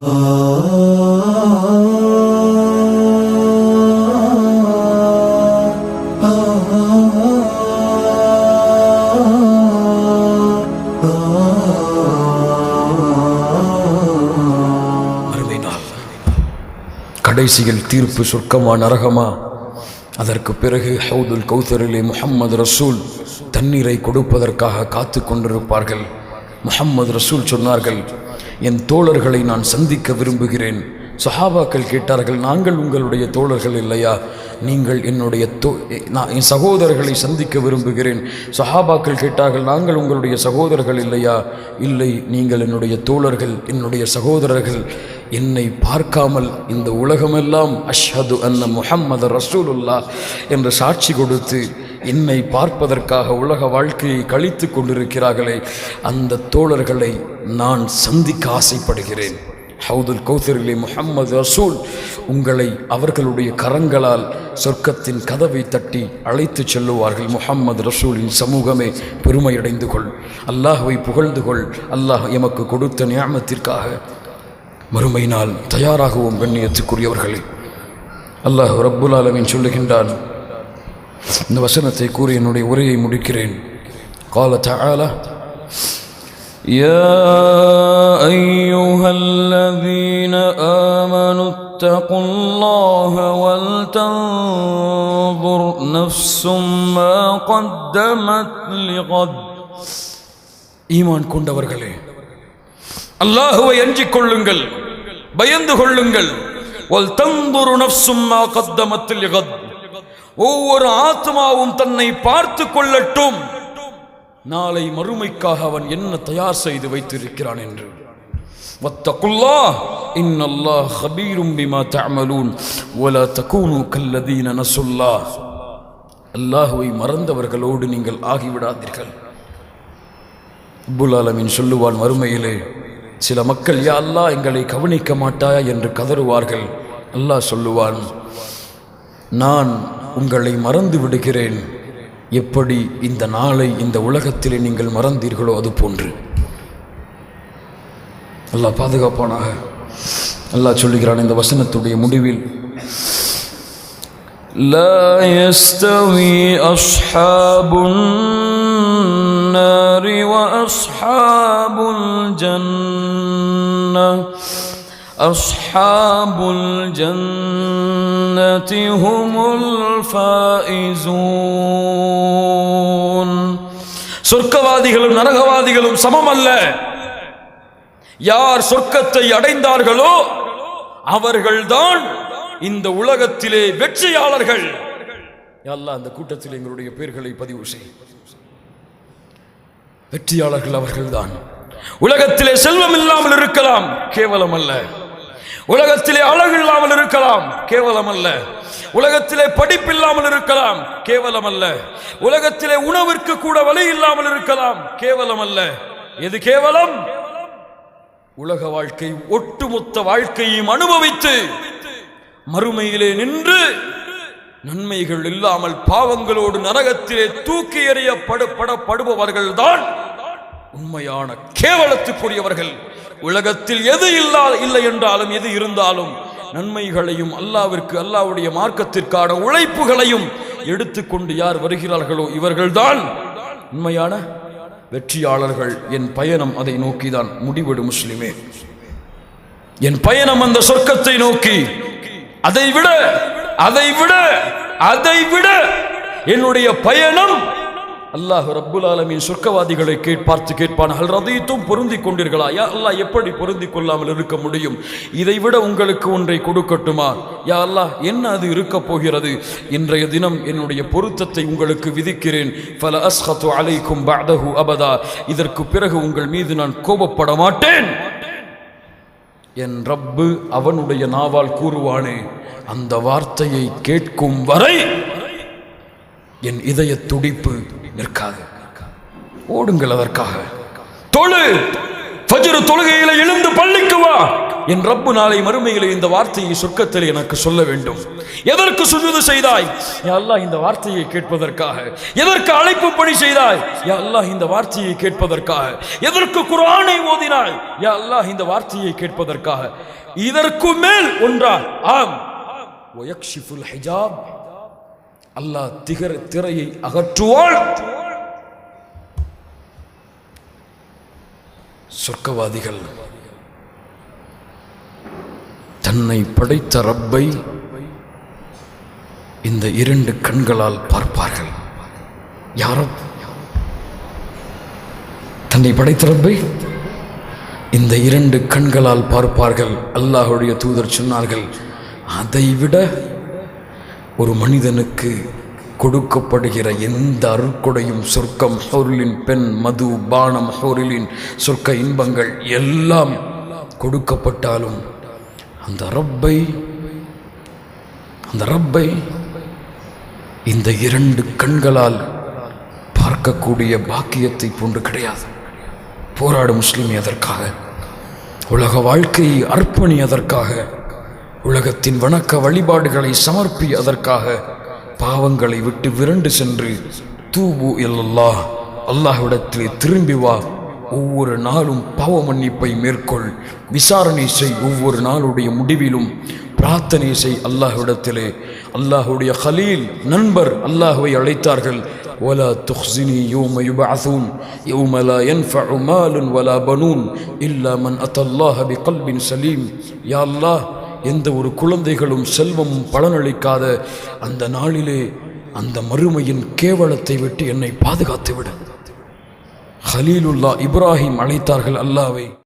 கடைசியில் தீர்ப்பு சொர்க்கமா நரகமா? அதற்கு பிறகு ஹவுதுல் கௌசரிலே முஹம்மது ரசூல் தண்ணீரை கொடுப்பதற்காக காத்து கொண்டிருப்பார்கள். முஹம்மது ரசூல் சொன்னார்கள் என் தோழர்களை நான் சந்திக்க விரும்புகிறேன். சஹாபாக்கள் கேட்டார்கள் நாங்கள் உங்களுடைய தோழர்கள் இல்லையா? நீங்கள் என்னுடைய தோ நான் என் சகோதரர்களை சந்திக்க விரும்புகிறேன். சஹாபாக்கள் கேட்டார்கள் நாங்கள் உங்களுடைய சகோதரர்கள் இல்லையா? இல்லை நீங்கள் என்னுடைய தோழர்கள் என்னுடைய சகோதரர்கள். என்னை பார்க்காமல் இந்த உலகமெல்லாம் அஷ்ஹது அன்ன முஹம்மது ரசூலுல்லா என்று சாட்சி கொடுத்து என்னை பார்ப்பதற்காக உலக வாழ்க்கையை கழித்து கொண்டிருக்கிறார்களே அந்த தோழர்களை நான் சந்திக்க ஆசைப்படுகிறேன். ஹவுதுல் கௌசரிலே முஹம்மது ரசூல் உங்களை அவர்களுடைய கரங்களால் சொர்க்கத்தின் கதவை தட்டி அழைத்துச் செல்லுவார்கள் முஹம்மது ரசூலின் சமூகமே. பெருமையடைந்து கொள். அல்லாஹுவை புகழ்ந்து கொள். அல்லாஹ் எமக்கு கொடுத்த நியாமத்திற்காக மறுமை நாள் தயாராகவும் கண்ணியத்துக்குரியவர்களே. அல்லாஹ் ரப்புல் ஆலமீன் சொல்லுகின்றான் இந்த வசனத்தை கூறி என்னுடைய உரையை முடிக்கிறேன் قال تعالى يا أيها الذين آمنوا اتقوا الله ولتنظر نفس ما قدمت لغد ஈமான் கொண்டவர்களே அல்லாஹுவை அஞ்சிக் கொள்ளுங்கள் பயந்து கொள்ளுங்கள் வல் தந்துரு நஃப்சும் மா கத்தமத் லிகத் ஒவ்வொரு ஆத்மாவும் தன்னை பார்த்து கொள்ளட்டும். நாளை மறுமைக்காக அவன் என்ன தயார் செய்து வைத்திருக்கிறான் என்று. வத்தகுல்லா இன்னல்லாஹ் ஹபீரும் பிமா தமலூன் ஒல தகூனு கல்லதீன நசுல்லா. அல்லாஹுவை மறந்தவர்களோடு நீங்கள் ஆகிவிடாதீர்கள். அப்புல் ஆலமீன் சொல்லுவான் மறுமையிலே சில மக்கள் யா அல்லா எங்களை கவனிக்க மாட்டாயா? என்று கதறுவார்கள். அல்லாஹ் சொல்லுவான் நான் உங்களை மறந்து விடுகிறேன் எப்படி இந்த நாளை இந்த உலகத்திலே நீங்கள் மறந்தீர்களோ அது போன்று அல்லாஹ் பாதுகாப்பானாக அல்லாஹ் சொல்லுகிறான் இந்த வசனத்துடைய முடிவில் لا يستوي أصحاب النار وأصحاب الجنة أصحاب الجنة هم الفائزون சொர்க்கவாதிகளும் நரகவாதிகளும் சமம் அல்ல யார் சொர்க்கத்தை அடைந்தார்களோ அவர்கள்தான் இந்த உலகத்திலே வெற்றியாளர்கள் யா அல்லாஹ் அந்த கூட்டத்தில் எங்களுடைய பெயர்களை பதிவு செய் வெற்றியாளர்கள் அவர்கள்தான் உலகத்திலே செல்வம் இல்லாமல் இருக்கலாம் கேவலம் அல்ல உலகத்திலே அழகு இல்லாமல் இருக்கலாம். கேவலம் அல்ல உலகத்திலே படிப்பு இல்லாமல் இருக்கலாம். கேவலம் அல்ல உலகத்திலே உணவிற்கு கூட வழி இல்லாமல் இருக்கலாம். கேவலம் அல்ல எது கேவலம்? உலக வாழ்க்கை ஒட்டுமொத்த வாழ்க்கையும் அனுபவித்து மறுமையிலே நின்று நன்மைகள் இல்லாமல் பாவங்களோடு நரகத்திலே தூக்கி எறியப்படு தான் உண்மையான கேவலத்துக்குரியவர்கள். உலகத்தில் எது இல்லா இல்லை என்றாலும் எது இருந்தாலும் நன்மைகளையும் அல்லாவிற்கு அல்லாவுடைய மார்க்கத்திற்கான உழைப்புகளையும் எடுத்துக்கொண்டு யார் வருகிறார்களோ இவர்கள்தான் உண்மையான வெற்றியாளர்கள். என் பயணம் அதை நோக்கிதான் முடிவிடும் முஸ்லிமே. என் பயணம் அந்த சொர்க்கத்தை நோக்கி. அதை விட அதை விட அதை விட என்னுடைய பயணம் அல்லாஹ் ரப்புல் ஆலமின் சொர்க்கவாதிகளை கேட் பார்த்து கேட்பான் அல் ரதீத்தும் பொருந்தி கொண்டீர்களா? யா அல்லாஹ் எப்படி பொருந்தி கொள்ளாமல் இருக்க முடியும்? இதைவிட உங்களுக்கு ஒன்றை கொடுக்கட்டுமா? யா அல்லாஹ் என்ன அது இருக்கப் போகிறது? இன்றைய தினம் என்னுடைய பொருத்தத்தை உங்களுக்கு விதிக்கிறேன். பல அஸ்ஹத்து அலைக்கும் பஅதஹு அபதா. இதற்கு பிறகு உங்கள் மீது நான் கோபப்பட மாட்டேன். என் ரப்பு அவனுடைய நாவால் கூறுவானே அந்த வார்த்தையை கேட்கும் வரை என் இதய துடிப்பு நிற்காது. ஓடுங்கள் அதற்காக. தொழு! ஃபஜ்ர் தொழுகையில எழுந்து பள்ளிக்கு வா! என் ரப்பு நாளை மறுமையிலே இந்த வார்த்தையை சொர்க்கத்தில் எனக்கு சொல்ல வேண்டும். எதற்கு சுஜூது செய்தாய்? யா அல்லாஹ் இந்த வார்த்தையை கேட்பதற்காக. எதற்கு அழைப்பு பணி செய்தாய்? யா அல்லாஹ் இந்த வார்த்தையை கேட்பதற்காக. எதற்கு குர்ஆனை ஓதினாய்? யா அல்லாஹ் இந்த வார்த்தையை கேட்பதற்காக. இதற்கு மேல் ஒன்றா? ஆம். வயக்ஷிஃபுல் ஹிஜாப். அல்லாஹ் திகர திரையை அகற்றுவாள். சொர்க்கவாதிகள் தன்னை படைத்த ரப்பை இந்த இரண்டு கண்களால் பார்ப்பார்கள். யாரோ? தன்னை படைத்த ரப்பை இந்த இரண்டு கண்களால் பார்ப்பார்கள். அல்லாஹுடைய தூதர் சொன்னார்கள் அதைவிட ஒரு மனிதனுக்கு கொடுக்கப்படுகிற எந்த அருட்கொடையும் சொர்க்கம் ஹோர்லின் பெண் மது பானம் ஹோரிலின் சொர்க்க இன்பங்கள் எல்லாம் கொடுக்கப்பட்டாலும் அந்த ரப்பை அந்த ரப்பை இந்த இரண்டு கண்களால் பார்க்கக்கூடிய பாக்கியத்தை போன்று கிடையாது. போராடு முஸ்லிம் எதற்காக உலக வாழ்க்கையை அர்ப்பணி அதற்காக உலகத்தின் வணக்க வழிபாடுகளை சமர்ப்பி அதற்காக பாவங்களை விட்டு விரண்டு சென்று தூபு இல்லல்லாஹ் அல்லாஹ்விடத்திலே திரும்பி வா ஒவ்வொரு நாளும் பாவ மன்னிப்பை மேற்கொள் விசாரணை செய் ஒவ்வொரு நாளுடைய முடிவிலும் பிரார்த்தனை செய் அல்லாஹ்விடத்திலே அல்லாஹுடைய ஹலீல் நண்பர் அல்லாஹுவை அழைத்தார்கள் ولا تخزني يوم يبعثون يوم لا ينفع مال ولا بنون إلا من أتى الله بقلب سليم يا الله எந்த ஒரு குழந்தைகளும் செல்வமும் பலனளிக்காத அந்த நாளிலே அந்த மறுமையின் கேவலத்தை விட்டு என்னை பாதுகாத்து விட ஹலீலுல்லா இப்ராஹிம் அழைத்தார்கள் அல்லாவை.